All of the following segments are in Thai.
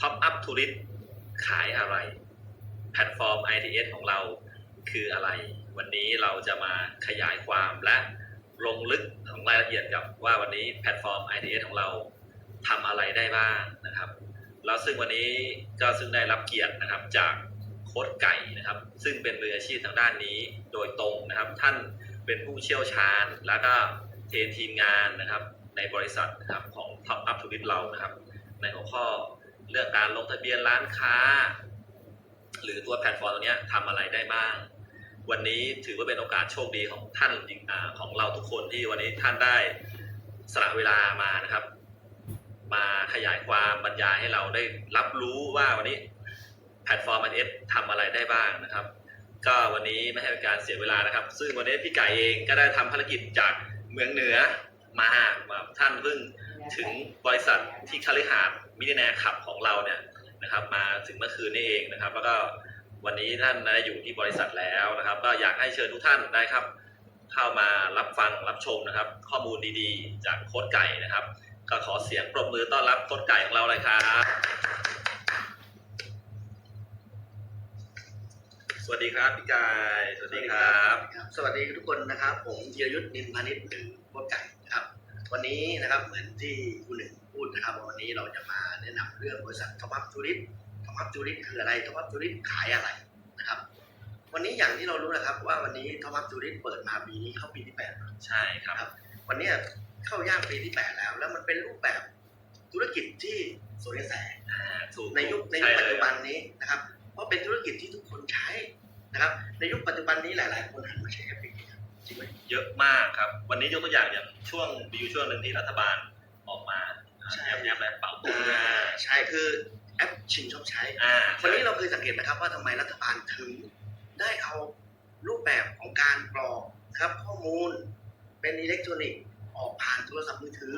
Top Up Tourist ขายอะไร แพลตฟอร์ม ITS ของเราคืออะไร วันนี้เราจะมาขยายความและลงลึกของรายละเอียดกับว่าวันนี้แพลตฟอร์ม ITS ของเราทำอะไรได้บ้างนะครับ แล้วซึ่งวันนี้ก็ซึ่งได้รับเกียรตินะครับจากโค้ดไก่นะครับ ซึ่งเป็นมืออาชีพทางด้านนี้โดยตรงนะครับ ท่านเป็นผู้เชี่ยวชาญแล้วก็เทรนทีมงานนะครับในบริษัทนะครับของ Top Up to Bit เรานะครับ ในหัวข้อ เรื่องการลงทะเบียนร้านค้า หรือตัวแพลตฟอร์มตัวนี้ทำอะไรได้บ้าง วันนี้ถือว่าเป็นโอกาสโชคดีของท่านของเราทุกคนที่วันนี้ท่านได้สละเวลามานะครับ มาขยายความบรรยายให้เราได้รับรู้ว่าวันนี้แพลตฟอร์ม IS ทำอะไรได้บ้างนะครับ ก็วันนี้ไม่ให้เป็นการเสียเวลานะครับ ซึ่งวันนี้พี่ไก่เองก็ได้ทำภารกิจจากเมืองเหนือมามาท่านเพิ่งถึงบริษัทที่คาลิหาด มินิแนขับของเราเนี่ยนะครับ มาถึงเมื่อคืนนี้เองนะครับ แล้วก็วันนี้ท่านได้อยู่ที่บริษัทแล้วนะครับ ก็อยากให้เชิญทุกท่านได้ครับ เข้ามารับฟังรับชมนะครับ ข้อมูลดีๆ จากโค้ดไก่นะครับ ก็ขอเสียงปรบมือต้อนรับโค้ดไก่ของเราเลยครับสวัสดีครับพี่ไก่สวัสดีครับ สวัสดีทุกคนนะครับ ผมธีรยุทธ์นินพานิชหรือโคตรไก่ วันนี้นะครับเหมือนที่คุณหนึ่งพูดนะครับว่าวันนี้เราจะมาแนะนำเรื่องบริษัททอมัพจูริสทอมัพจูริสคืออะไรทอมัพจูริสขายอะไรนะครับ วันนี้อย่างที่เรารู้นะครับ ว่าวันนี้ทอมัพจูริสเปิดมาปีนี้เข้าปีที่แปดใช่ครับ วันนี้เข้าย่างปีที่แปดแล้ว แล้วมันเป็นรูปแบบธุรกิจที่สวยแสงอ่าถูกในยุคในยุช่คปัจเลยจุบันนี้นะครับ เพราะเป็นธุรกิจที่ทุกคนใช้นะครับ ในยุคปัจจุบันนี้หลาย ๆ คนหันมาใช้แอปพลิเคชันจริงไหม เยอะมากครับ วันนี้ยกตัวอย่างอย่างช่วงมีอยู่ช่วงหนึ่งที่รัฐบาลออกมาแอปแอปอะไรเป่าตุงอ่าใช่คือแอปชิมชอบใช้ อ่าวันนี้เราเคยสังเกตนะครับว่าทำไมรัฐบาลถึงได้เอารูปแบบของการกรอกครับข้อมูลเป็นอิเล็กทรอนิกส์ออกผ่านโทรศัพท์มือถือ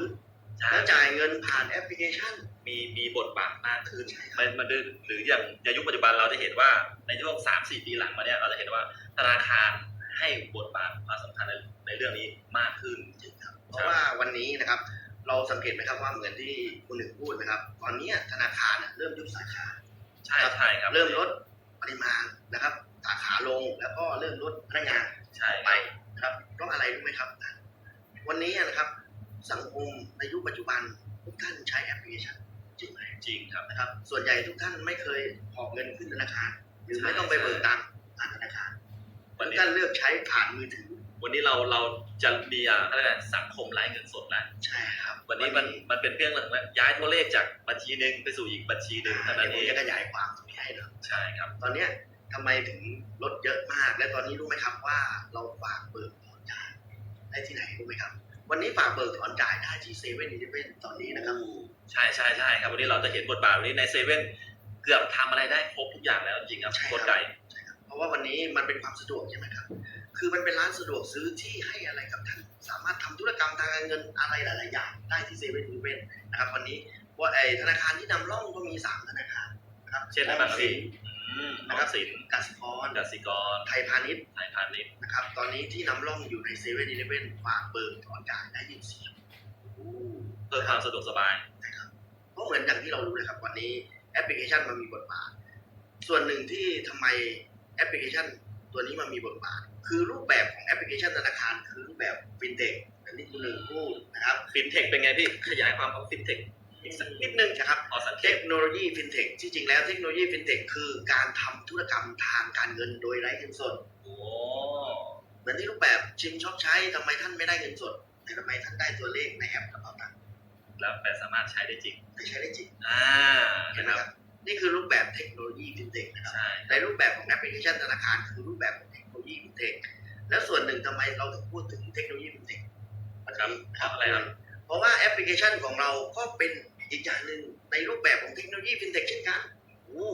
ใช่แล้วจ่ายเงินผ่านแอปพลิเคชัน มีมีบทบาทมากขึ้นใช่ครับ มันมันหรืออย่างในยุคปัจจุบันเราจะเห็นว่าในช่วงสามสี่ปีหลังมาเนี่ยเราจะเห็นว่าธนาคาร ให้บทบาทความสำคัญในในเรื่องนี้มากขึ้นจริงครับ เพราะว่าวันนี้นะครับ เราสังเกตไหมครับว่าเหมือนที่คุณหนึ่งพูดนะครับ ตอนนี้ธนาคารน่ะเริ่มยุบสาขาใช่ใช่ครับเริ่มลดปริมาณนะครับสาขาลงแล้วก็เริ่มลดพนักงานใช่ไปนะครับเพราะอะไรรู้ไหมครับวันนี้นะครับสังคมในยุคปัจจุบันทุกท่านใช้แอปพลิเคชันจริงไหมจริงครับนะครับ ส่วนใหญ่ทุกท่านไม่เคยหอบเงินขึ้นธนาคารหรือใช่ไม่ต้องไปเบิกตังค์ผ่านธนาคาร วันทุกนี้ท่านเลือกใช้ผ่านมือถือ วันนี้เราเราจะมีอะอะไรนะสังคมไร้เงินสดแล้วใช่ครับ วันนี้มันมันเป็นเพียงย้ายตัวเลขจากบัญชีหนึ่งไปสู่อีกบัญชีหนึ่งเท่านั้นเดี๋ยวเอผมงจะขยายความตรงนี้ให้นะครับใช่ครับ ตอนเนี้ยทำไมถึงลดเยอะมาก และตอนนี้รู้ไหมครับว่าเราฝากเบิกถอนจ่ายได้ที่ไหนรู้ไหมครับ วันนี้ฝากเบิกถอนจ่ายได้ที่เซเว่นอีเลฟเว่นตอนนี้นะครับใช่ใช่ใช่ครับวันนี้เราจะเห็นบทบาทวันนี้ในเซเว่นเกือบทำอะไรได้ครบทุกอย่างแล้วจริงๆครับใช่ครับโคตรไก่ เพราะว่าวันนี้มันเป็นความสะดวกใช่ไหมครับ คือมันเป็นร้านสะดวกซื้อที่ให้อะไรกับท่าน สามารถทำธุรกรรมทางการเงินอะไรหลาย ๆ อย่างได้ที่เซเว่นอีเลฟเว่นนะครับวันนี้ว่าไอธนาคารที่นำร่องก็มีสามธนาคารนะครับเช่นอะไรบ้างครับพี่อืมออมสินกสิกรกสิกร ไทยพาณิชย์ ไทยพาณิชย์ นะครับ ตอนนี้ที่นำร่องอยู่ในเซเว่นอีเลฟเว่นฝากเบิกถอนจ่ายได้ยินเสียงเพื่อความสะดวกสบายเพราะเหมือนอย่างที่เรารู้เลยครับ วันนี้แอปพลิเคชันมันมีบทบาท ส่วนหนึ่งที่ทำไม แอปพลิเคชันตัวนี้มันมีบทบาท คือรูปแบบของแอปพลิเคชันธนาคารคือรูปแบบฟินเทคอันนี้คุณหนึ่งพูดนะครับฟินเทคเป็นไงพี่ขยายความของฟินเทคอีกสักนินิดดนึงนะครับพอสังเกเทตคโนโลยีฟินเทคที่จริงแล้วเทคโนโลยีฟินเทคคือการทำธุรกรรมทางการเงินโดยไร้เงินสดโอ้เหมือนที่รูปแบบชิมช็อปใช้ทำไมท่านไม่ได้เงินสดแต่ทำไมท่านได้ตัวเลขในแอปกระเป๋าตังค์แล้วแต่สามารถใช้ได้จริงแต่ใช้ได้จริงอ่าเห็นนะไหมคครับรับ นี่คือรูปแบบเทคโนโลยีฟินเทคนะครับใช่ในรูปแบบของแอปพลิเคชันธนาคารคือรูปแบบของเทคโนโลยีฟินเทคแล้วส่วนหนึ่งทำไมเราถึงพูดถึงเทคโนโลยีฟินเทควันครับนี้เพราะอะไรครับเพราะว่าแอปพลิเคชันของเราก็เป็นอีกอย่างหนึ่งในรูปแบบของเทคโนโลยีฟินเทคเช่นกันโอ้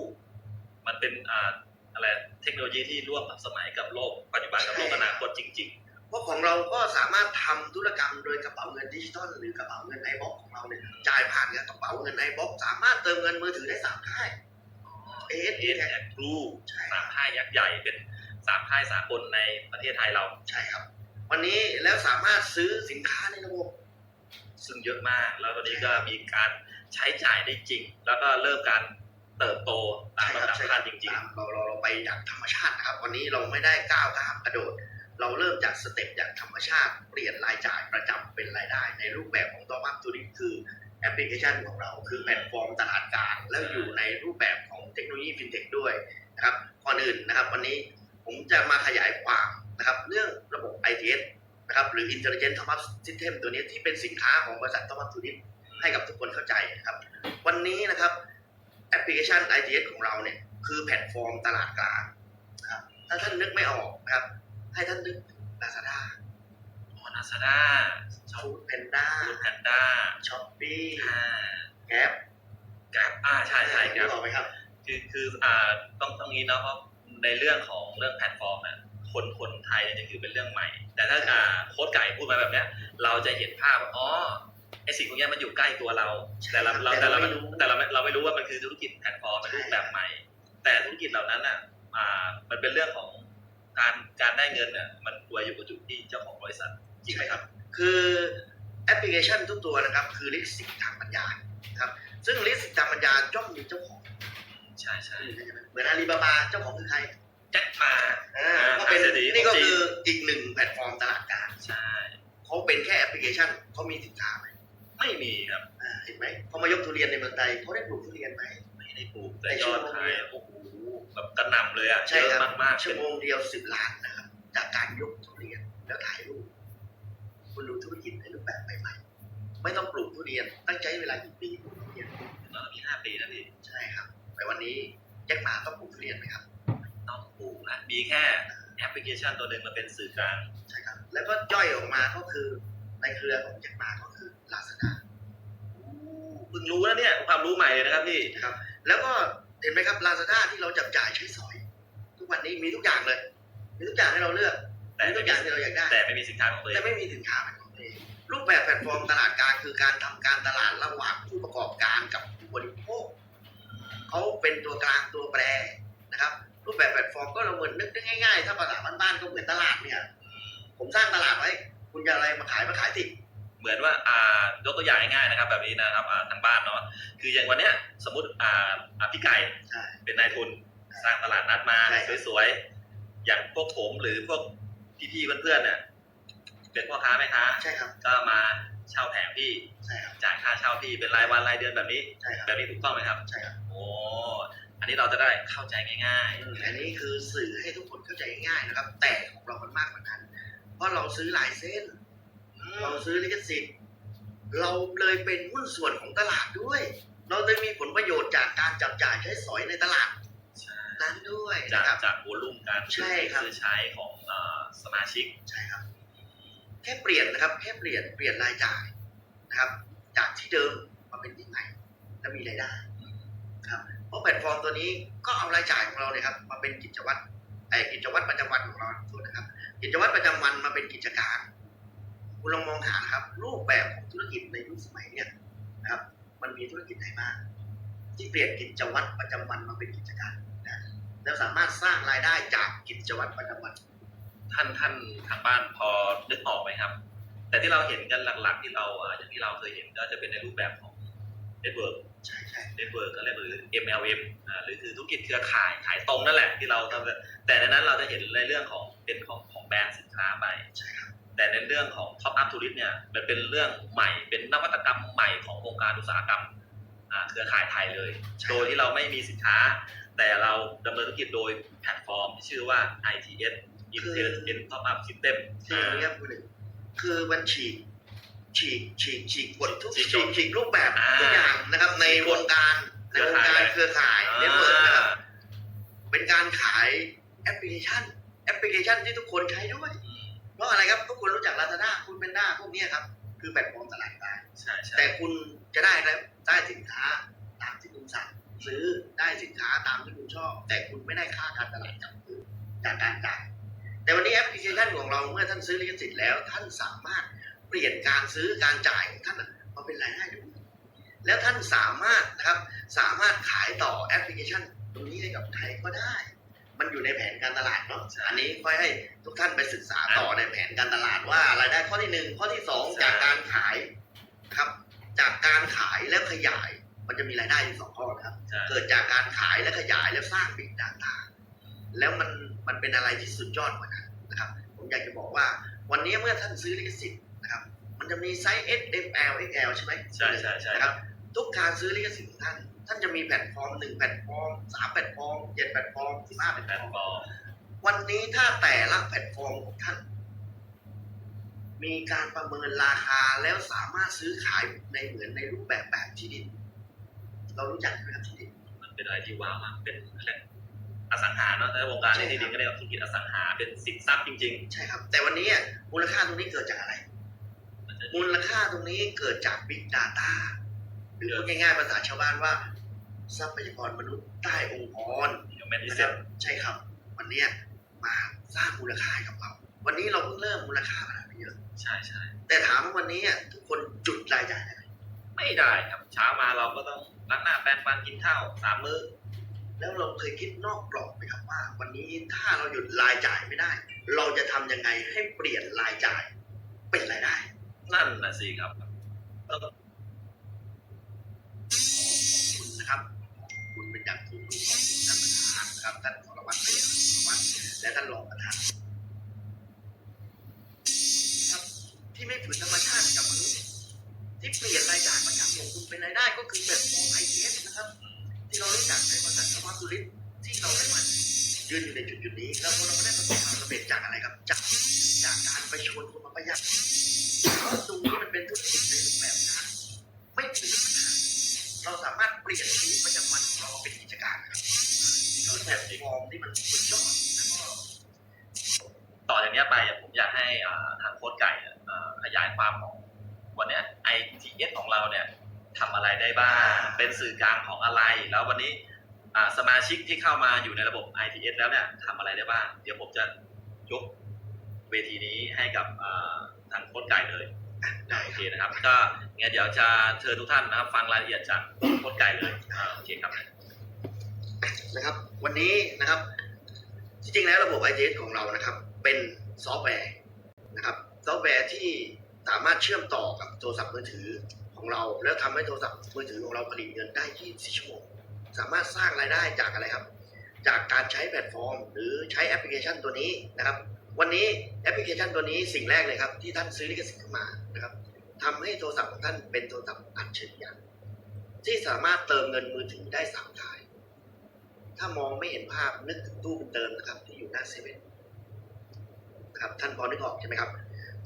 มันเป็นอ่าอะไรเทคโนโลยีที่ร่วมกับสมัยกับโลกปัจจุบันกับโลกอนาคตจริง เพราะของเราก็สามารถทำธุรกรรมโดยกระเป๋าเงินดิจิตอลหรือกระเป๋าเงินไอบ็อกของเราเนี่ยจ่ายผ่านกระเป๋าเงินไอบ็อกสามารถเติมเงินมือถือได้สามค่ายๆเอสเอสแอดทรูใช่สามค่ายยักษ์ใหญ่เป็นสามค่ายสากลในประเทศไทยเราใช่ครับ วันนี้แล้วสามารถซื้อสินค้าในระบบซึ่งเยอะมากแล้วตอนนี้ก็มีการใช้จ่ายได้จริง แล้วก็เริ่มการเติบโตตามใช่คลำรับดับใช่ขั้นจริงตามเราเราเราไปอย่างธรรมชาตินะครับ วันนี้เราไม่ได้ก้าวข้ามกระโดด เราเริ่มจากสเต็ปอย่างธรรมชาติเปลี่ยนรายจ่ายประจำเป็นรายได้ ในรูปแบบของตัวมักตุริคือแอปพลิเคชันของเราคือแพลตฟอร์มตลาดกลางแล้วอยู่ในรูปแบบของเทคโนโลยีฟินเทคด้วยนะครับก่อนอื่นนะครับ วันนี้ผมจะมาขยายความนะครับเรื่องระบบ ITS นะครับหรือ Intelligent Top Up System ตัวนี้ที่เป็นสินค้าของบริษัท Top Up Tourist ให้กับทุกคนเข้าใจนะครับ วันนี้นะครับแอปพลิเคชัน ITS ของเราเนี่ยคือแพลตฟอร์มตลาดกลางนะครับถ้าท่านนึกไม่ออกนะครับ ให้ท่านนึกถึง Lazada ๆโอนาซาด้าช็อป Food Panda ฟูดแพนด้า Shopee อ่า Gap แกร็บอ่าใช่ใช่คนึรับกออกไหมครับคือคืออ่าต้องต้องนี้เนาะเพราะในเรื่องของเรื่องแพลตฟอร์มอะคนคนไทยเนี่ยจะถือเป็นเรื่องใหม่ แต่ถ้าอ่าโค้ดไก่พูดมาแบบเนี้ย เราจะเห็นภาพว่าอ๋อไอสิ่งพวกเนี้ยมันอยู่ใกล้ตัวเรา แต่เราเราแต่แต่เราเราไม่รู้แต่เราไม่เราไม่รู้ว่ามันคือธุรกิจแพลตฟอร์มเป็นใช่รูปแบบใหม่ แต่ธุรกิจเหล่านั้นอะอ่ามันเป็นเรื่องของ การการได้เงินเนี่ยมันตัวอยู่กับจุดที่เจ้าของบริษัทจริงไหมครับ คือแอปพลิเคชันทุกตัวนะครับ คือลิขสิทธิ์ทางปัญญาครับ ซึ่งลิขสิทธิ์ทางปัญญาย่อมมีเจ้าของ ใช่ใช่เหมือนอาลีบาบาเจ้าของคือใครแจ็คมาอ่าก็เป็นเศรษฐีนี่ก็ของจีนคืออีกหนึ่งแพลตฟอร์มตลาดกลางใช่เขาเป็นแค่แอปพลิเคชันเขามีสินค้าไหมไม่มีครับอ่าเห็นไหมเขามายกทุเรียนในเมืองไทยเขาได้ปลูกทุเรียนไหม ไม่ได้ปลูกแต่ในยชั่อวดโมงขายเดียวโอ้โหแบบกระหน่ำเลยอะใช่เยครับอะมากๆชั่เป็วนโมงเดียวสิบล้านนะครับจากการยกทุเรียนแล้วถ่ายรูปคุณดูธุรกิจในรูปแบบใหม่ๆไม่ต้องปลูกทุเรียนตั้งใจเวลากี่ปีปลูกทุเรียนเออมีห้าปีแล้วพี่ใช่ครับแต่วันนี้แจ็คหมาต้องปลูกทุเรียนไหมครับต้องปลูกนะมีแค่แอปพลิเคชันตัวหนึ่งมาเป็นสื่อกลางใช่ครับ แล้วก็ย่อยออกมาก็คือในเครือของแจ็คหมาก็คือลาซาด้าเพิ่งรู้แล้วเนี่ยความรู้ใหม่เลยนะครับพี่นะครับ แล้วก็เห็นไหมครับลาซาด้าที่เราจับจ่ายใช้สอย ทุกวันนี้มีทุกอย่างเลย มีทุกอย่างให้เราเลือกแต่มีทุไม่กอมีย่างที่เราอยากได้ แต่ไม่มีสินค้าของตัวเอแต่งไม่มีสินค้าเป็นของตัวเองรูปแบบแพลตฟอร์มตลาดกลางคือการทำการตลาดระหว่างผู้ประกอบการกับผู้บริโภคเขาเป็นตัวกลางตัวแปรนะครับ รูปแบบแพลตฟอร์มก็เราเหมือนนึกได้ง่ายๆ ถ้าภาษาบ้านๆก็เหมือนตลาดเนี่ย ผมสร้างตลาดไว้ คุณจะอะไรมาขายมาขายติ เหมือนว่าอ่ายกตัวอย่างง่ายๆนะครับ แบบนี้นะครับอ่าทางบ้านเนาะคืออย่างวันเนี้ยสมมติอ่าอ่าพี่ไก่ใช่ เป็นนายทุนสร้างตลาดนัดมาใช่ครับสวยๆอย่างพวกผมหรือพวกพี่ๆเพื่อนๆเนี่ยเป็นพ่อค้าแม่ค้าใช่ครับ ก็มาเช่าแผงพี่ใช่ครับ จ่ายค่าเช่าพี่เป็นรายวันรายเดือนแบบนี้ ใช่ครับแบบนี้ถูกต้องไหมครับ ใช่ครับโอ้อันนี้เราจะได้เข้าใจง่ายอันนี้คือสื่อให้ทุกคนเข้าใจง่ายๆนะครับ แต่ของเรามันมากกว่านั้น เพราะเราซื้อลายเส้นๆ เราซื้อลิขสิทธิ์เราเลยเป็นหุ้นส่วนของตลาดด้วย เราได้มีผลประโยชน์จากการจับจ่ายใช้สอยในตลาดใช่นั้นด้วยจากนะครับจากวอลุ่มการใช่ครับซื้อใช้ของเอ่อสมาชิกใช่ครับ แค่เปลี่ยนนะครับ แค่เปลี่ยนเปลี่ยนรายจ่ายนะครับ จากที่เดิมมาเป็นที่ใหม่และมีรายได้ครับเพราะแพลตฟอร์มตัวนี้ก็เอารายจ่ายของเราเนี่ยครับ มาเป็นกิจวัตรไอ้กิจวัตรประจำวันของเราโทษนะครับ กิจวัตรประจำวันมาเป็นกิจการ คุณลองมองหานะครับ รูปแบบของธุรกิจในยุคสมัยเนี่ยนะครับ มันมีธุรกิจไหนบ้างที่เปลี่ยนกิจวัตรประจำวันมาเป็นกิจการนะแล้วสามารถสร้างรายได้จากกิจวัตรประจำวัน ท่านท่านทางบ้านพอนึกออกไหมครับ แต่ที่เราเห็นกันหลัก ๆ ที่เราอ่าอย่างที่เราเคยเห็นก็จะเป็นในรูปแบบของเน็ตเวิร์กใช่ใช่เน็ตเวิร์กอะไรหรือ MLM อ่าหรือคือธุรกิจเครือข่ายขายตรงนั่นแหละที่เราทำแต่ในนั้นเราจะเห็นในเรื่องของเป็นของของแบรนด์สินค้าไปใช่ครับ แต่ในเรื่องของ Top Up Tourist เนี่ยมันเป็นเรื่องใหม่เป็นนวัตกรรมใหม่ของวงการอุตสาหกรรมอ่าเครือข่ายไทยเลย โดยที่เราไม่มีสินค้า แต่เราดำเนินธุรกิจโดยแพลตฟอร์มที่ชื่อว่า ITS Intelligent Top Up System คืออย่างนี้ครับคุณหนึ่งคือมันฉีกฉีกฉีกฉีกกฎทุกฉีฉีกกกฎฉีกรูปแบบอ่าทุกอย่างนะครับ ในวงการในวงการเครือข่ายเน็ตเวิร์กนะครับเป็นการขายแอปพลิเคชันแอปพลิเคชันที่ทุกคนใช้ด้วยเพราะอะไร นหน้าพวกเนี้ยครับ คือแพลตฟอร์มตลาดกลางใช่ใช่แต่คุณจะได้แล้วได้สินค้าตามที่คุณสั่งซื้อได้สินค้าตามที่คุณชอบ แต่คุณไม่ได้ค่าการตลาดจากคุณจากการจ่ายแต่วันนี้แอปพลิเคชันของเราเมื่อท่านซื้อลิขสิทธิ์แล้ว ท่านสามารถเปลี่ยนการซื้อการจ่ายของท่านมาเป็นรายได้ด้วยแล้วท่านสามารถนะครับสามารถขายต่อแอปพลิเคชันตรงนี้ให้กับใครก็ได้ มันอยู่ในแผนการตลาดเนาะอันนี้ค่อยให้ทุกท่านไปศึกษาต่อในแผนการตลาดว่ารายได้ข้อที่หนึ่งข้อที่สองจากการขายนะครับ จากการขายแล้วขยาย มันจะมีรายได้อยู่สองข้อนะครับใช่เกิดจากการขายและขยายและสร้างบิ๊กดาต้าแล้วมันมันเป็นอะไรที่สุดยอดกว่านั้นนะครับ ผมอยากจะบอกว่า วันนี้เมื่อท่านซื้อลิขสิทธิ์นะครับ มันจะมีไซส์ S M L X L ใช่ไหมใช่ใช่ใช่นะครับ ทุกการซื้อลิขสิทธิ์ของท่าน ท่านจะมีแพลตฟอร์มหนึ่งแพลตฟอร์มสามแพลตฟอร์มเจ็ดแพลตฟอร์มสิบห้าแพลตแพลฟตอร์มฟอร์มวันนี้ถ้าแต่ละแพลตฟอร์มของท่าน มีการประเมินราคาแล้วสามารถซื้อขายในเหมือนในรูปแบบแบบที่ดิน เรารู้จักไหมครับที่ดินมันเป็นอะไรที่ว้าวมากเป็นแหล่งอสังหาเนาะในวงการนี้ที่ดินก็เรียกว่าธุรกิจอสังหาเป็นสินทรัพย์จริงใช่ครับ แต่วันนี้อะมูลค่าตรงนี้เกิดจากอะไรๆมันจะมูลค่าตรงนี้เกิดจาก Big Data หรือพูดง่ายๆภาษาชาวบ้านว่า ทรัพยากรมนุษย์ใต้องค์กรยังไม่ได้นะเสคร็รัจบใช่ครับวันนี้มาสร้างมูลค่าให้กับเรา วันนี้เราเพิ่งเริ่มมูลค่าขนาดนี้เยอะใช่ใช่แต่ถามว่าวันนี้อะทุกคนจุดรายจ่ายได้ไหมไม่ได้ครับเช้ามาเราก็ต้องล้างหน้าแปรงฟันกินข้าวสามมื้อแล้วเราเคยคิดนอกกรอบไหมครับว่า วันนี้ถ้าเราหยุดรายจ่ายไม่ได้ เราจะทำยังไงให้เปลี่ยนรายจ่ายเป็นรายได้ นั่นน่ะสิครับต้องคุณนะครับคุณ เป็นอย่างสูงลูกของท่านประธานครับท่านสรวัตรเรียนสรวัตรและท่านรองประธานครับที่ไม่ฝืนธรรมชาติกับมนุษย์ที่เปลี่ยนรายจ่ายมาจากลงทุนเป็นรายได้ก็คือแบบโอไอเอสนะครับ ที่เรารู้จักในบริษัทสมาร์ททูริสที่เราได้มายืนอยู่ในจุดจุดๆนี้ แล้วเราก็ได้ประสบความสำเร็จจากอะไรครับ จากจากการไปชวนคนมาประหยัดตรงนี้มันเป็นธุรกิจในรูปแบบการไม่ถือปัญหาเราสามารถเปลี่ยนชีวิต แบบฟอร์มที่มันสุดยอดต่อจากเนี้ยไปผมอยากให้ทางโค้ชไก่ขยายความของวันเนี้ย ITS ของเราเนี่ยทำอะไรได้บ้าง เป็นสื่อกลางของอะไร แล้ววันนี้สมาชิกที่เข้ามาอยู่ในระบบ ITS แล้วเนี่ยทำอะไรได้บ้าง เดี๋ยวผมจะยกเวทีนี้ให้กับทางโค้ชไก่เลยโอเคนะครับ ก็งั้นเดี๋ยวจะเชิญทุกท่านนะครับ ฟังรายละเอียดจากโค้ชไก่เลยโอเคครับ นะครับ วันนี้นะครับ จริงแล้วระบบ ITS ของเรานะครับ เป็นซอฟต์แวร์นะครับ ซอฟต์แวร์ที่สามารถเชื่อมต่อกับโทรศัพท์มือถือของเรา แล้วทำให้โทรศัพท์มือถือของเราผลิตเงินได้ 24 ชั่วโมง สามารถสร้างรายได้จากอะไรครับ จากการใช้แพลตฟอร์ม หรือใช้แอปพลิเคชันตัวนี้นะครับ วันนี้แอปพลิเคชันตัวนี้สิ่งแรกเลยครับ ที่ท่านซื้อลิขสิทธิ์เข้ามานะครับทำให้โทรศัพท์ของท่านเป็นโทรศัพท์อัจฉริยะที่สามารถเติมเงินมือถือได้สามทาย ถ้ามองไม่เห็นภาพนึกถึงตู้บุญเติมนะครับ ที่อยู่หน้าเซเว่นนะครับ ท่านพอนึกออกใช่ไหมครับ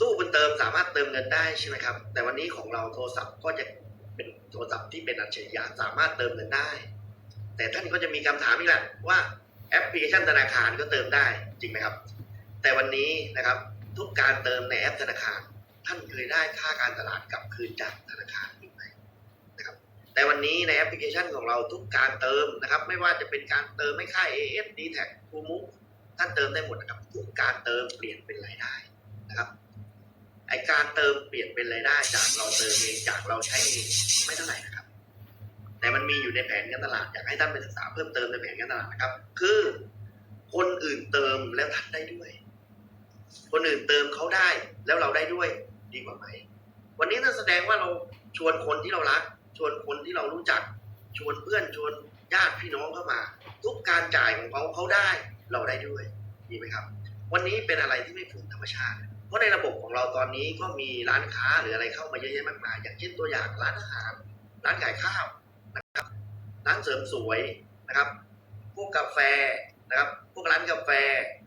ตู้บุญเติมสามารถเติมเงินได้ใช่ไหมครับ แต่วันนี้ของเราโทรศัพท์ก็จะเป็นโทรศัพท์ที่เป็นอัจฉริยะสามารถเติมเงินได้ แต่ท่านก็จะมีคำถามอีกแหละว่าแอปพลิเคชันธนาคารก็เติมได้จริงไหมครับ แต่วันนี้นะครับทุกการเติมในแอปธนาคาร ท่านเคยได้ค่าการตลาดกลับคืนจากธนาคาร หรือไม่นะครับแต่วันนี้ในแอปพลิเคชันของเราทุกการเติมนะครับ ไม่ว่าจะเป็นการเติมไม่ค่าย AF d t a g คูมุกท่านเติมได้หมดนะครับทุกการเติมเปลี่ยนเป็นรายได้นะครับไอการเติมเปลี่ยนเป็นรายได้ จากเราเติมเองจากเราใช้เองไม่เท่าไหร่นะครับ แต่มันมีอยู่ในแผนการตลาดอยากให้ท่านไปศึกษาเพิ่มเติมในแผนการตลาดนะครับ คือคนอื่นเติมแล้วท่านได้ด้วย คนอื่นเติมเขาได้แล้วเราได้ด้วยดีกว่าไหมวันนี้นั่นแสดงว่าเราชวนคนที่เรารัก ชวนคนที่เรารู้จัก ชวนเพื่อนชวนญาติพี่น้องเข้ามา ทุกการจ่ายของเขาเขาได้เราได้ด้วยดีไหมครับ วันนี้เป็นอะไรที่ไม่ฝืนธรรมชาติ เพราะในระบบของเราตอนนี้ก็มีร้านค้าหรืออะไรเข้ามาเยอะแยะมากมายอย่างเช่นตัวอย่างร้านอาหาร ร้านขายข้าวนะครับร้านเสริมสวยนะครับพวกกาแฟนะครับพวกร้านกาแฟ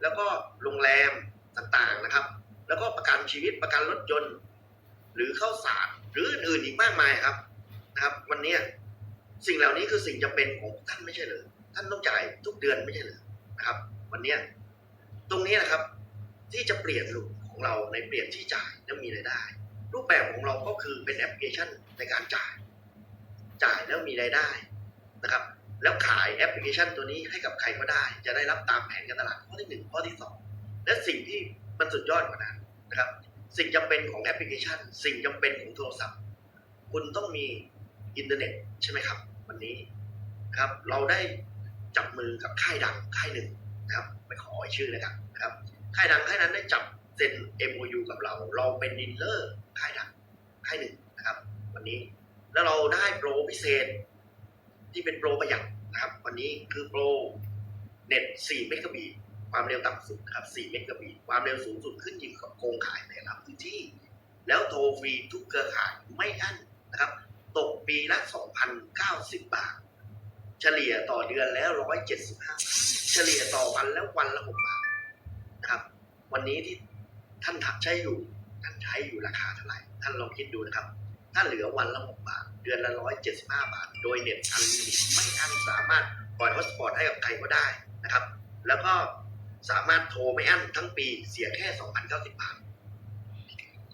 แล้วก็โรงแรมต่างๆนะครับ แล้วก็ประกันชีวิตประกันรถยนต์ หรือข้าวสารหรืออื่นอีกมากมายครับ นะครับ วันนี้สิ่งเหล่านี้คือสิ่งจำเป็นของท่านไม่ใช่หรือท่านต้องจ่ายทุกเดือนไม่ใช่หรือนะครับ วันนี้ตรงนี้นะครับ ที่จะเปลี่ยนรูปของเราในเปลี่ยนที่จ่ายแล้วมีรายได้ รูปแบบของเราก็คือเป็นแอปพลิเคชันในการจ่าย จ่ายแล้วมีรายได้นะครับ แล้วขายแอปพลิเคชันตัวนี้ให้กับใครก็ได้ จะได้รับตามแผนการตลาดข้อที่หนึ่งข้อที่สองและสิ่งที่มันสุดยอดกว่านั้นนะครับ สิ่งจำเป็นของแอปพลิเคชัน สิ่งจำเป็นของโทรศัพท์ คุณต้องมี อินเทอร์เน็ตใช่ไหมครับ วันนี้นะครับ เราได้จับมือกับค่ายดังค่ายหนึ่งนะครับไม่ขอชื่อเลยครับนะครับค่ายดังค่ายนั้นได้จับเซ็น MOU กับเรา เราเป็นดีลเลอร์ค่ายดังค่ายหนึ่งนะครับ วันนี้แล้วเราได้โปรพิเศษ ที่เป็นโปรประหยัดนะครับ วันนี้คือโปรเน็ต 4 เมกะบิตความเร็วต่ำสุดนะครับ 4 เมกะบิตความเร็วสูงสุดขึ้นอยู่กับโครงข่ายแต่ละพื้นที่ แล้วโทรฟรีทุกเครือข่ายไม่อั้นนะครับ ตกปีละ 2,090 บาท เฉลี่ยต่อเดือนแล้ว 175 บาท เฉลี่ยต่อวันแล้ววันละ6บาทนะครับ วันนี้ที่ท่านทักใช้อยู่ ท่านใช้อยู่ราคาเท่าไหร่ ท่านลองคิดดูนะครับ ถ้าเหลือวันละ6บาท เดือนละ 175 บาท โดยเน็ตอันลิมิตไม่อั้นสามารถปล่อยฮอสปอร์ตให้กับใครก็ได้นะครับ แล้วก็สามารถโทรไม่อั้นทั้งปีเสียแค่ 2,090 บาท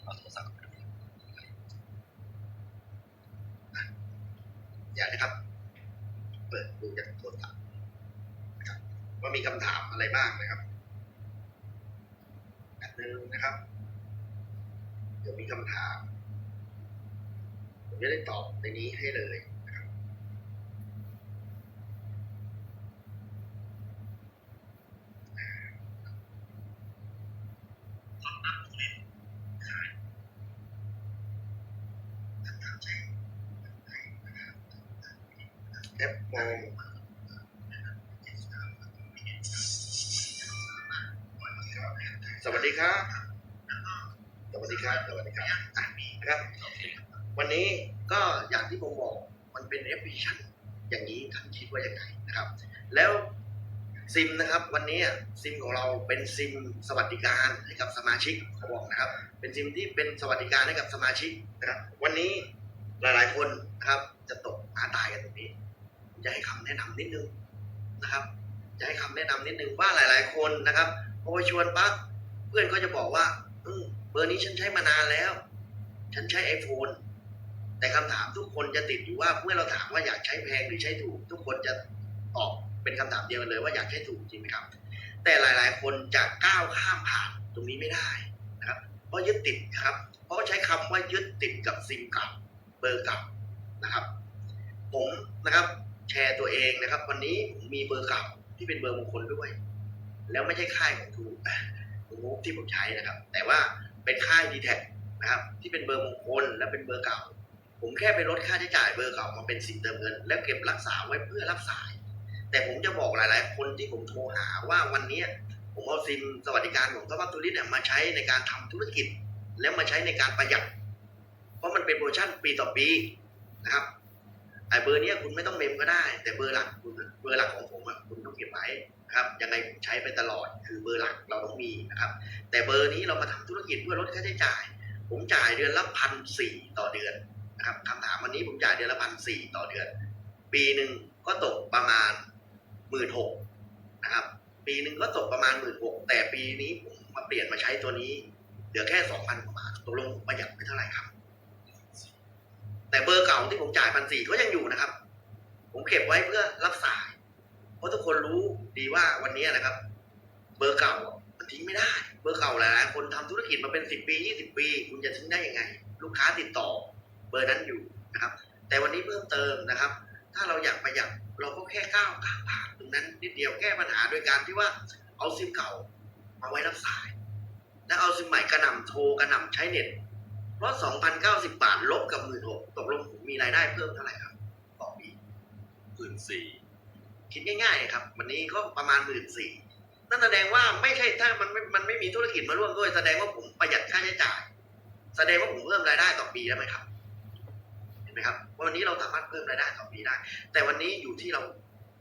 เอาโทรศัพท์มาดูอะ อย่านะครับ เปิดดูจากโทรศัพท์นะครับว่ามีคำถามอะไรบ้างนะครับแบบนึงนะครับ เดี๋ยวมีคำถามผมจะได้ตอบในนี้ให้เลย อย่างนี้ท่านคิดว่ายังไงนะครับ แล้วซิมนะครับวันนี้ซิมของเราเป็นซิมสวัสดิการให้กับสมาชิกเขาบอกนะครับ เป็นซิมที่เป็นสวัสดิการให้กับสมาชิกนะครับวันนี้หลายๆคนนะครับจะตกหาตายกันตรงนี้จะให้คำแนะนำนิดนึงนะครับ จะให้คำแนะนำนิดนึงว่าหลาย ๆ คนนะครับพอไปชวนปั๊บเพื่อนก็จะบอกว่าเออเบอร์นี้ฉันใช้มานานแล้ว ฉันใช้ไอโฟน แต่คำถามทุกคนจะติดอยู่ว่าเมื่อเราถามว่าอยากใช้แพงหรือใช้ถูก ทุกคนจะตอบเป็นคำถามเดียวกันเลยว่าอยากใช้ถูกจริงไหมครับ แต่หลาย ๆ คนจะก้าวข้ามผ่านตรงนี้ไม่ได้นะครับเพราะยึดติดครับ เพราะใช้คำว่ายึดติดกับซิมเก่าเบอร์เก่านะครับ ผมนะครับแชร์ตัวเองนะครับ วันนี้มมีเบอร์เก่าที่เป็นเบอร์มงคลด้วย แล้วไม่ใช่ค่ายของทูของมูฟที่ผมใช้นะครับ แต่ว่าเป็นค่ายดีแท็นะครับ ที่เป็นเบอร์มงคลและเป็นเบอร์เก่า ผมแค่ไปลดค่าใช้จ่ายเบอร์เก่ามาเป็นสินเติมเงิน แล้วเก็บรักษาไว้เพื่อรับสาย แต่ผมจะบอกหลาย ๆ คนที่ผมโทรหาว่าวันนี้ผมเอาซิมสวัสดิการของทวัตตุลิสเนี่ยมาใช้ในการทำธุรกิจ แล้วมาใช้ในการประหยัด เพราะมันเป็นโปรโมชั่นปีต่อปีนะครับไอ้เบอร์เนี้ยคุณไม่ต้องเมมก็ได้ แต่เบอร์หลักคุณเบอร์หลักของผมอะคุณต้องเก็บไว้นะครับยังไงผมใช้ไปตลอดคือเบอร์หลักเราต้องมีนะครับ แต่เบอร์นี้เรามาทำธุรกิจเพื่อลดค่าใช้จ่าย ผมจ่ายเดือนละพันสี่ต่อเดือน นะครับคำถามวันนี้ผมจ่ายเดือนละพันสี่ต่อเดือน ปีหนึ่งก็ตกประมาณหมื่นหกนะครับ ปีหนึ่งก็ตกประมาณหมื่นหกแต่ปีนี้ผมมาเปลี่ยนมาใช้ตัวนี้ เหลือแค่สองพันกว่าบาทตกลงมประหยัดไปเท่าไหร่ครับ แต่เบอร์เก่าที่ผมจ่ายพันสี่ก็ยังอยู่นะครับ ผมเก็บไว้เพื่อรับสาย เพราะทุกคนรู้ดีว่าวันนี้นะครับ เบอร์เก่ามันทิ้งไม่ได้ เบอร์เก่าหลายคนทำธุรกิจมาเป็นสิบปียี่สิบปี คุณจะทิ้งได้ยังไง ลูกค้าติดต่อ เบอร์นั้นอยู่นะครับ แต่วันนี้เพิ่มเติมนะครับ ถ้าเราอยากประหยัดเราก็แค่ก้าวข้ามผ่านตรงนั้นนิดเดียวแก้ปัญหาโดยการที่ว่าเอาซิมเก่ามาไว้รับสาย แล้วเอาซิมใหม่กระหน่ำโทรกระหน่ำใช้เน็ตเพราะ2,090 บาทลบกับ 16,000ตกลงผมมีรายได้เพิ่มเท่าไหร่ครับต่อปีหมื่นสี่คิดง่ายๆครับ วันนี้ก็ประมาณ1 4ื่นสี่นั่นแสดงว่าไม่ใช่ถ้ามันไม่มันไม่มีธุรกิจมาร่วมด้วย แสดงว่าผมประหยัดค่าใช้จ่าย แสดงว่าผมเพิ่มรายได้ต่อปีได้ไหมครับเห็ นไหมครับว่าวันนี้เราสามารถเพิ่มรายได้ต่อปีได้ แต่วันนี้อยู่ที่เรา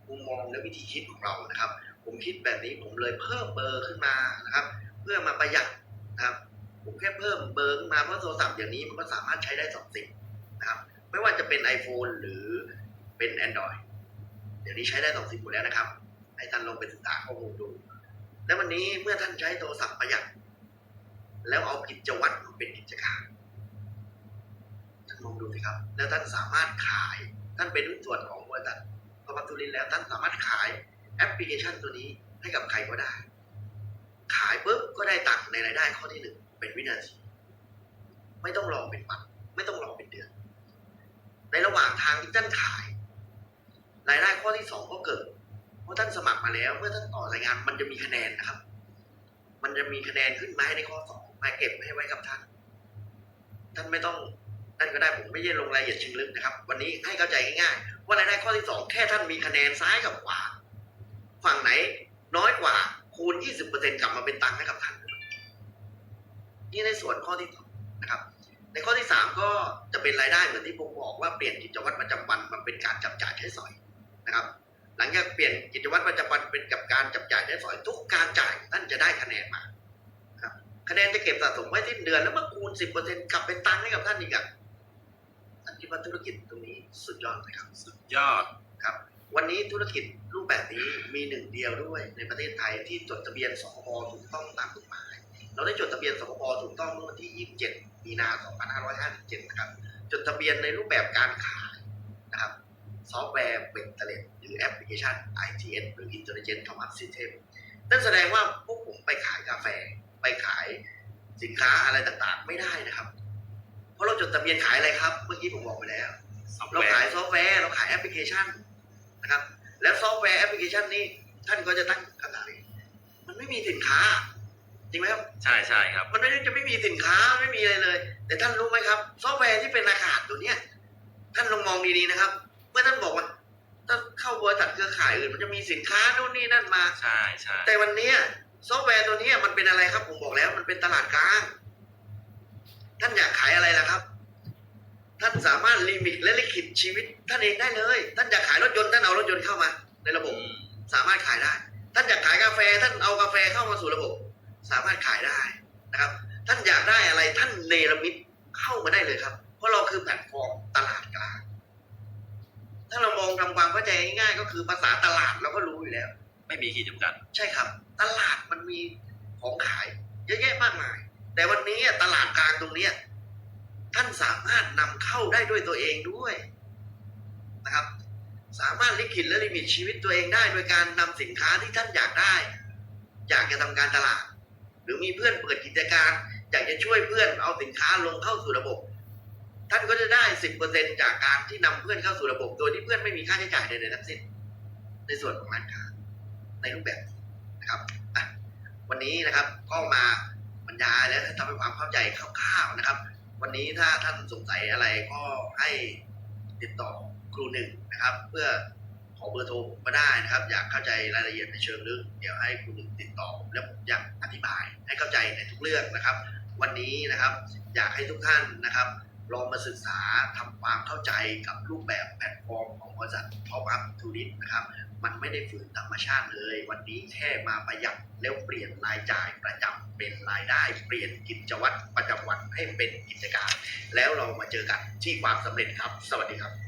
มุมมองและวิธีคิดของเรานะครับ ผมคิดแบบนี้ผมเลยเพิ่มเบอร์ขึ้นมานะครับ เพื่อมาประหยัดนะครับผมแค่เพิ่มเบอร์ขึ้นมาเพราะโทรศัพท์อย่างนี้มันก็สามารถใช้ได้สองสิ่งนะครับ ไม่ว่าจะเป็น iPhone หรือเป็น Android เดี๋ยวนี้ใช้ได้สองสิ่งหมดแล้วนะครับให้ท่านลองไปศึกษาข้อมูลดู แล้ววันนี้เมื่อท่านใช้โทรศัพท์ประหยัดแล้วเอากิจวัตรมาเป็นกิจการ องดูสิครับ แล้วท่านสามารถขาย ท่านเป็นหุ้นส่วนของบริษัทพวัตุลินแล้วท่านสามารถขายแอปพลิเคชันตัวนี้ให้กับใครก็ได้ ขายปุ๊บก็ได้ตังค์ในรายได้ข้อที่หนึ่งเป็นวินาที ไม่ต้องรอเป็นวันไม่ต้องรอเป็นเดือน ในระหว่างทางที่ท่านขาย รายได้ข้อที่สองก็เกิดเพราะท่านสมัครมาแล้ว เมื่อท่านต่อรายงานมันจะมีคะแนนนะครับ มันจะมีคะแนนขึ้นมาให้ในข้อสองมาเก็บให้ไว้กับท่าน ท่านไม่ต้อง นั่นก็ได้ผมไม่ได้ลงรายละเอียดชิงลึกนะครับ วันนี้ให้เข้าใจง่ายๆว่ารายได้ข้อที่สองแค่ท่านมีคะแนนซ้ายกับขวา ฝั่งไหน น้อยกว่าคูณ 20%กลับมาเป็นตังค์ให้กับท่านนี่ในส่วนข้อที่สองนะครับ ในข้อที่สามก็จะเป็นรายได้เหมือนที่ผมบอกว่าเปลี่ยนกิจวัตรประจำวันมันเป็นการจับจ่ายใช้สอยนะครับ หลังจากเปลี่ยนกิจวัตรประจำวันเป็นกับการจับจ่ายใช้สอย ทุกการจ่ายท่านจะได้คะแนนมาครับคะแนนจะเก็บสะสมไว้ที่เดือนแล้วมาคูณ 10%กลับเป็นตังค์ให้กับท่านอีกอะ คิดว่าธุรกิจตรงนี้สุดยอดไหมครับสุดยอดครับ วันนี้ธุรกิจรูปแบบนี้มีหนึ่งเดียวด้วยในประเทศไทยที่จดทะเบียนสคบถูกต้องตามกฎหมายเราได้จดทะเบียนสคบถูกต้องเมื่อวันที่ 27 มีนา 2557 นะครับ จดทะเบียนในรูปแบบการขายนะครับซอฟต์แวร์เป็นเทเลตหรือแอปพลิเคชัน ITS หรือ Intelligent Commerce System นั่นแสดงว่าพวกผมไปขายกาแฟ ไปขายสินค้าอะไรต่างๆ ไม่ได้นะครับเพราะเรา จดทะเบียนขายอะไรครับ เมื่อกี้ผมบอกไปแล้วซอฟต์เราแวขายร์ซอฟต์แวร์เราขายแอปพลิเคชันนะครับ แล้วซอฟต์แวร์แอปพลิเคชันนี้ท่านก็จะตั้งคำถามอีกมันไม่มีสินค้า จริงไหมครับ ใช่ใช่ครับมันไม่ได้จะไม่มีสินค้าไม่มีอะไรเลย แต่ท่านรู้ไหมครับ ซอฟต์แวร์ที่เป็นอากาศตัวเนี้ยท่านลองมองดีๆนะครับ เมื่อท่านบอกว่าถ้าเข้าบริษัทเครือข่ายอื่นมันจะมีสินค้าโน่นนี่นั่นมาใช่ใช่แต่วันเนี้ยซอฟต์แวร์ตัวเนี้ยมันเป็นอะไรครับผมบอกแล้ว มันเป็นตลาดกลาง ท่านอยากขายอะไรล่ะครับ ท่านสามารถลิมิตและลิขิตชีวิต ท่านเองได้เลย ท่านอยากขายรถยนต์ท่านเอารถยนต์เข้ามา ในระบบอืมสามารถขายได้ ท่านอยากขายกาแฟ ท่านเอากาแฟเข้ามาสู่ระบบ สามารถขายได้นะครับ ท่านอยากได้อะไรท่านเนรมิตเข้ามาได้เลยครับ เพราะเราคือแพลตฟอร์มตลาดกลาง ถ้าเรามองทำความเข้าใจง่ายๆก็คือภาษาตลาดเราก็รู้อยู่แล้ว ไม่มีขีดจำกัด ใช่ครับ ตลาดมันมีของขายเยอะแยะมากมาย แต่วันนี้ตลาดกลางตรงเนี้ยท่านสามารถนำเข้าได้ด้วยตัวเองด้วยนะครับ สามารถลิขิตและลิมิตชีวิตตัวเองได้ โดยการนำสินค้าที่ท่านอยากได้ อยากจะทำการตลาด หรือมีเพื่อนเปิดกิจการ อยากจะช่วยเพื่อนเอาสินค้าลงเข้าสู่ระบบ ท่านก็จะได้สิบเปอร์เซ็นจากการที่นำเพื่อนเข้าสู่ระบบ โดยที่เพื่อนไม่มีค่าใช้จ่ายใดๆทั้งสิ้นในส่วนของร้านค้าในรูปแบบนะครับวันนี้นะครับก็มา ทำให้ความเข้าใจคร่าวๆนะครับ วันนี้ถ้าท่านสงสัยอะไรก็ให้ติดต่อครูหนึ่งนะครับ เพื่อขอเบอร์โทรผมมาได้นะครับ อยากเข้าใจรายละเอียดในเชิงลึกเดี๋ยวให้ครูหนึ่งติดต่อผมแล้วผมอยากอธิบายให้เข้าใจในทุกเรื่องนะครับ วันนี้นะครับ อยากให้ทุกท่านนะครับ ลองมาศึกษาทำความเข้าใจกับรูปแบบแพลตฟอร์มของบริษัท Top Up To List นะครับ มันไม่ได้ฝืนธรรมชาติเลย วันนี้แค่มาประหยัดแล้วเปลี่ยนรายจ่ายประจำเป็นรายได้เปลี่ยนกิจวัตรประจำวันให้เป็นกิจการ แล้วเรามาเจอกันที่ความสำเร็จครับ สวัสดีครับ